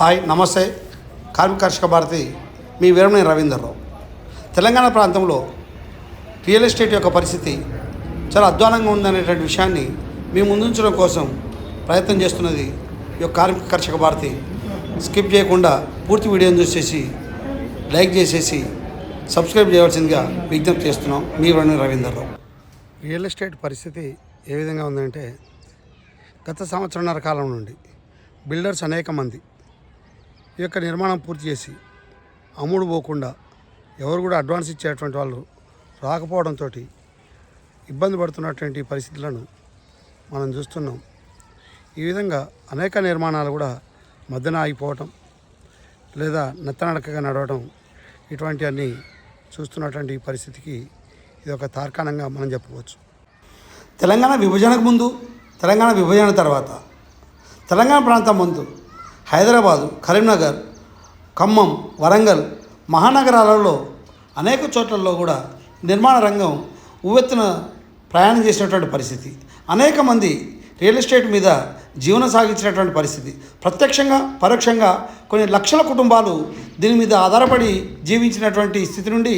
Hi నమస్తే. కార్మిక కర్షక భారతి మీ వీరమణి రవీందర్రావు. తెలంగాణ ప్రాంతంలో రియల్ ఎస్టేట్ యొక్క పరిస్థితి చాలా అధ్వానంగా ఉందనేటువంటి విషయాన్ని మీ ముందుంచడం కోసం ప్రయత్నం చేస్తున్నది ఈ యొక్క కార్మిక కర్షక భారతి. స్కిప్ చేయకుండా పూర్తి వీడియోని చూసేసి లైక్ చేసేసి సబ్స్క్రైబ్ చేయవలసిందిగా విజ్ఞప్తి చేస్తున్నాం. మీ వీరమణి రవీందర్రావు. రియల్ ఎస్టేట్ పరిస్థితి ఏ విధంగా ఉందంటే గత సంవత్సరంన్నర కాలం నుండి బిల్డర్స్ అనేక మంది ఈ యొక్క నిర్మాణం పూర్తి చేసి అమ్ముడు పోకుండా ఎవరు కూడా అడ్వాన్స్ ఇచ్చేటువంటి వాళ్ళు రాకపోవడంతో ఇబ్బంది పడుతున్నటువంటి పరిస్థితులను మనం చూస్తున్నాం. ఈ విధంగా అనేక నిర్మాణాలు కూడా మధ్యన ఆగిపోవటం లేదా నెత్తనడకగా నడవడం ఇటువంటివన్నీ చూస్తున్నటువంటి పరిస్థితికి ఇది ఒక తార్కాణంగా మనం చెప్పవచ్చు. తెలంగాణ విభజనకు ముందు తెలంగాణ విభజన తర్వాత తెలంగాణ ప్రాంతం ముందు హైదరాబాదు కరీంనగర్ ఖమ్మం వరంగల్ మహానగరాలలో అనేక చోట్లలో కూడా నిర్మాణ రంగం ఉవ్వెత్తున ప్రయాణం చేసినటువంటి పరిస్థితి. అనేక మంది రియల్ ఎస్టేట్ మీద జీవనం సాగించినటువంటి పరిస్థితి. ప్రత్యక్షంగా పరోక్షంగా కొన్ని లక్షల కుటుంబాలు దీని మీద ఆధారపడి జీవించినటువంటి స్థితి నుండి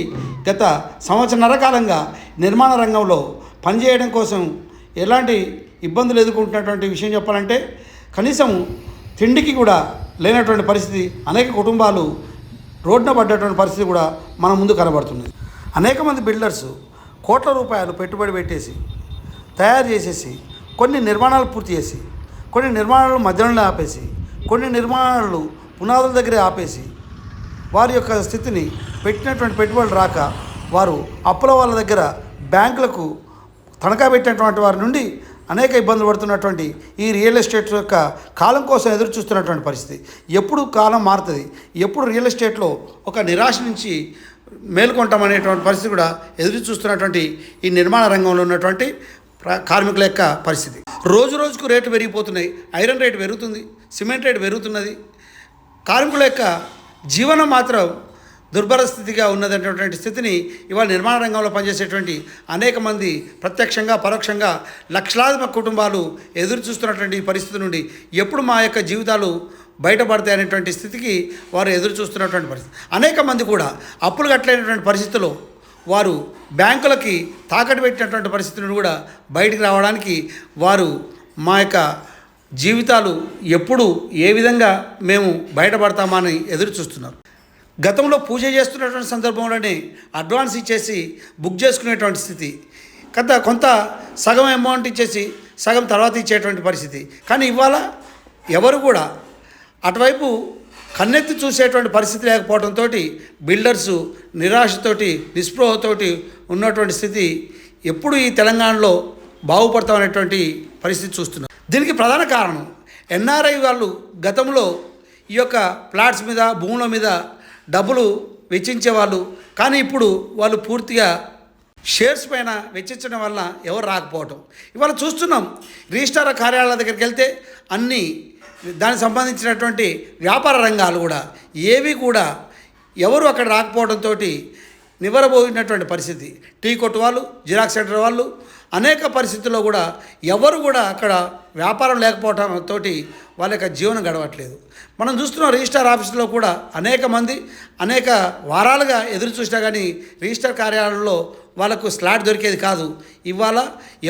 గత సంవత్సరన్నర కాలంగా నిర్మాణ రంగంలో పనిచేయడం కోసం ఎలాంటి ఇబ్బందులు ఎదుర్కొంటున్నటువంటి విషయం చెప్పాలంటే కనీసం తిండికి కూడా లేనటువంటి పరిస్థితి అనేక కుటుంబాలు రోడ్డున పడ్డటువంటి పరిస్థితి కూడా మన ముందు కనబడుతున్నది. అనేక మంది బిల్డర్స్ కోట్ల రూపాయలు పెట్టుబడి పెట్టేసి తయారు చేసేసి కొన్ని నిర్మాణాలు పూర్తి చేసి కొన్ని నిర్మాణాలు మధ్యలో ఆపేసి కొన్ని నిర్మాణాలు పునాదుల దగ్గరే ఆపేసి వారి యొక్క స్థితిని పెట్టినటువంటి పెట్టుబడులు రాక వారు అప్పుల వాళ్ళ దగ్గర బ్యాంకులకు తనఖా పెట్టినటువంటి వారి నుండి అనేక ఇబ్బందులు పడుతున్నటువంటి ఈ రియల్ ఎస్టేట్ యొక్క కాలం కోసం ఎదురు చూస్తున్నటువంటి పరిస్థితి. ఎప్పుడు కాలం మారుతుంది? ఎప్పుడు రియల్ ఎస్టేట్లో ఒక నిరాశ నుంచి మేల్కొంటామనేటువంటి పరిస్థితి కూడా ఎదురు చూస్తున్నటువంటి ఈ నిర్మాణ రంగంలో ఉన్నటువంటి కార్మికుల యొక్క పరిస్థితి. రోజు రోజుకు రేటు పెరిగిపోతున్నాయి. ఐరన్ రేటు పెరుగుతుంది. సిమెంట్ రేటు పెరుగుతున్నది. కార్మికుల యొక్క జీవనం మాత్రం దుర్భర స్థితిగా ఉన్నదనేటువంటి స్థితిని ఇవాళ నిర్మాణ రంగంలో పనిచేసేటువంటి అనేక మంది ప్రత్యక్షంగా పరోక్షంగా లక్షలాది కుటుంబాలు ఎదురు చూస్తున్నటువంటి పరిస్థితి నుండి ఎప్పుడు మా యొక్క జీవితాలు బయటపడతాయి అనేటువంటి స్థితికి వారు ఎదురు చూస్తున్నటువంటి పరిస్థితి. అనేక మంది కూడా అప్పులు కట్టలేనటువంటి పరిస్థితిలో వారు బ్యాంకులకి తాకట్టు పెట్టినటువంటి పరిస్థితి నుండి కూడా బయటికి రావడానికి వారు మా యొక్క జీవితాలు ఎప్పుడు ఏ విధంగా మేము బయటపడతామని ఎదురు చూస్తున్నారు. గతంలో పూజ చేస్తున్నటువంటి సందర్భంలోనే అడ్వాన్స్ ఇచ్చేసి బుక్ చేసుకునేటువంటి స్థితి. కొంత కొంత సగం అమౌంట్ ఇచ్చేసి సగం తర్వాత ఇచ్చేటువంటి పరిస్థితి. కానీ ఇవాళ ఎవరు కూడా అటువైపు కన్నెత్తి చూసేటువంటి పరిస్థితి లేకపోవడంతో బిల్డర్స్ నిరాశతోటి నిస్పృహతోటి ఉన్నటువంటి స్థితి ఎప్పుడు ఈ తెలంగాణలో బాగుపడతామనేటువంటి పరిస్థితి చూస్తున్నాం. దీనికి ప్రధాన కారణం ఎన్ఆర్ఐ వాళ్ళు గతంలో ఈ యొక్క ప్లాట్స్ మీద భూముల మీద డబ్బులు వెచ్చించేవాళ్ళు. కానీ ఇప్పుడు వాళ్ళు పూర్తిగా షేర్స్ పైన వెచ్చించడం వల్ల ఎవరు రాకపోవటం. ఇవాళ చూస్తున్నాం రిజిస్టార్ కార్యాలయాల దగ్గరికి వెళ్తే అన్నీ దానికి సంబంధించినటువంటి వ్యాపార రంగాలు కూడా ఏవి కూడా ఎవరు అక్కడ రాకపోవడంతో నివ్వరబోయినటువంటి పరిస్థితి. టీ కొట్టు వాళ్ళు జిరాక్స్ సెంటర్ వాళ్ళు అనేక పరిస్థితుల్లో కూడా ఎవరు కూడా అక్కడ వ్యాపారం లేకపోవడంతో వాళ్ళ యొక్క జీవనం గడవట్లేదు. మనం చూస్తున్నాం రిజిస్టార్ ఆఫీసులో కూడా అనేక మంది అనేక వారాలుగా ఎదురు చూసినా కానీ రిజిస్టార్ కార్యాలయంలో వాళ్ళకు స్లాట్ దొరికేది కాదు. ఇవాళ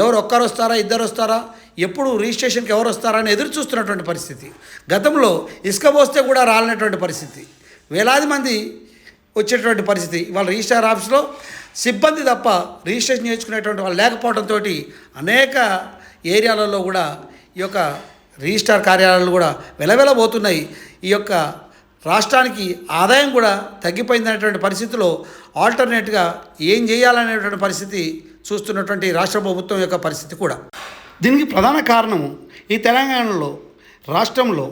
ఎవరు ఒక్కరు వస్తారా ఇద్దరు వస్తారా ఎప్పుడు రిజిస్ట్రేషన్కి ఎవరు వస్తారా అని ఎదురు చూస్తున్నటువంటి పరిస్థితి. గతంలో ఇసుక పోస్తే కూడా రాలనటువంటి పరిస్థితి. వేలాది మంది వచ్చేటువంటి పరిస్థితి. ఇవాళ రిజిస్టార్ ఆఫీస్లో సిబ్బంది తప్ప రిజిస్ట్రేషన్ చేసుకునేటువంటి వాళ్ళు లేకపోవడంతో అనేక ఏరియాలలో కూడా ఈ యొక్క రిజిస్టార్ కార్యాలయాలు కూడా వెలవెలబోతున్నాయి. ఈ యొక్క రాష్ట్రానికి ఆదాయం కూడా తగ్గిపోయిందనేటువంటి పరిస్థితిలో ఆల్టర్నేట్గా ఏం చేయాలనేటువంటి పరిస్థితి చూస్తున్నటువంటి రాష్ట్ర ప్రభుత్వం యొక్క పరిస్థితి కూడా. దీనికి ప్రధాన కారణం ఈ తెలంగాణలో రాష్ట్రంలో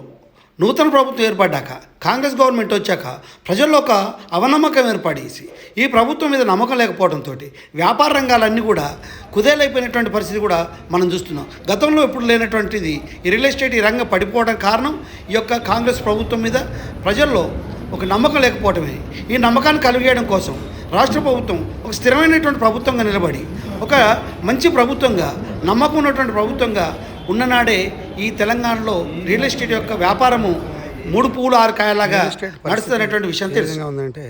నూతన ప్రభుత్వం ఏర్పడ్డాక కాంగ్రెస్ గవర్నమెంట్ వచ్చాక ప్రజల్లో ఒక అవనమ్మకం ఏర్పడేసి ఈ ప్రభుత్వం మీద నమ్మకం లేకపోవడంతో వ్యాపార రంగాలన్నీ కూడా కుదేలైపోయినటువంటి పరిస్థితి కూడా మనం చూస్తున్నాం. గతంలో ఎప్పుడు లేనటువంటిది ఈ రియల్ ఎస్టేట్ ఈ రంగం పడిపోవడం కారణం ఈ యొక్క కాంగ్రెస్ ప్రభుత్వం మీద ప్రజల్లో ఒక నమ్మకం లేకపోవడమే. ఈ నమ్మకాన్ని కలిగేయడం కోసం రాష్ట్ర ప్రభుత్వం ఒక స్థిరమైనటువంటి ప్రభుత్వంగా నిలబడి ఒక మంచి ప్రభుత్వంగా నమ్మకం ఉన్నటువంటి ప్రభుత్వంగా ఉన్ననాడే ఈ తెలంగాణలో రియల్ ఎస్టేట్ యొక్క వ్యాపారము మూడు పువ్వులు ఆరు కాయలాగా నడుస్తున్నటువంటి విషయం తెలుసు. ఉందంటే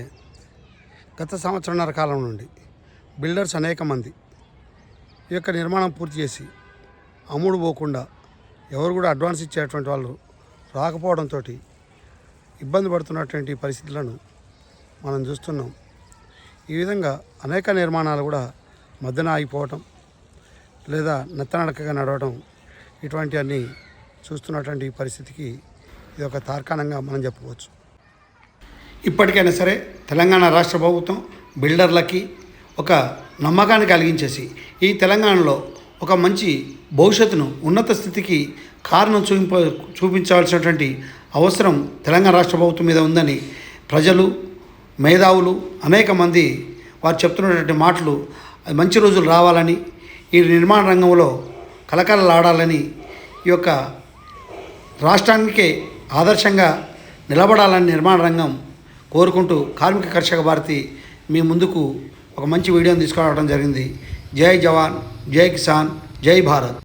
గత సంవత్సరంన్నర కాలం నుండి బిల్డర్స్ అనేక మంది ఈ యొక్క నిర్మాణం పూర్తి చేసి అమ్ముడు పోకుండా ఎవరు కూడా అడ్వాన్స్ ఇచ్చేటువంటి వాళ్ళు రాకపోవడంతో ఇబ్బంది పడుతున్నటువంటి పరిస్థితులను మనం చూస్తున్నాం. ఈ విధంగా అనేక నిర్మాణాలు కూడా మధ్యన ఆగిపోవటం లేదా నెత్తనడకగా ఇటువంటి ఇటువంటివన్నీ చూస్తున్నటువంటి పరిస్థితికి ఇది ఒక తార్కాణంగా మనం చెప్పుకోవచ్చు ఇప్పటికైనా సరే తెలంగాణ రాష్ట్ర ప్రభుత్వం బిల్డర్లకి ఒక నమ్మకాన్ని కలిగించేసి ఈ తెలంగాణలో ఒక మంచి భవిష్యత్తును ఉన్నత స్థితికి కారణం చూపింప చూపించాల్సినటువంటి అవసరం తెలంగాణ రాష్ట్ర ప్రభుత్వం మీద ఉందని ప్రజలు మేధావులు అనేక మంది వారు చెప్తున్నటువంటి మాటలు మంచి రోజులు రావాలని ఈ నిర్మాణ రంగంలో కలకలలాడాలని ఈ యొక్క రాష్ట్రానికే ఆదర్శంగా నిలబడాలని నిర్మాణ రంగం కోరుకుంటూ కార్మిక కర్షక భారతి మీ ముందుకు ఒక మంచి వీడియోని తీసుకురావడం జరిగింది. జై జవాన్ జై కిసాన్ జై భారత్.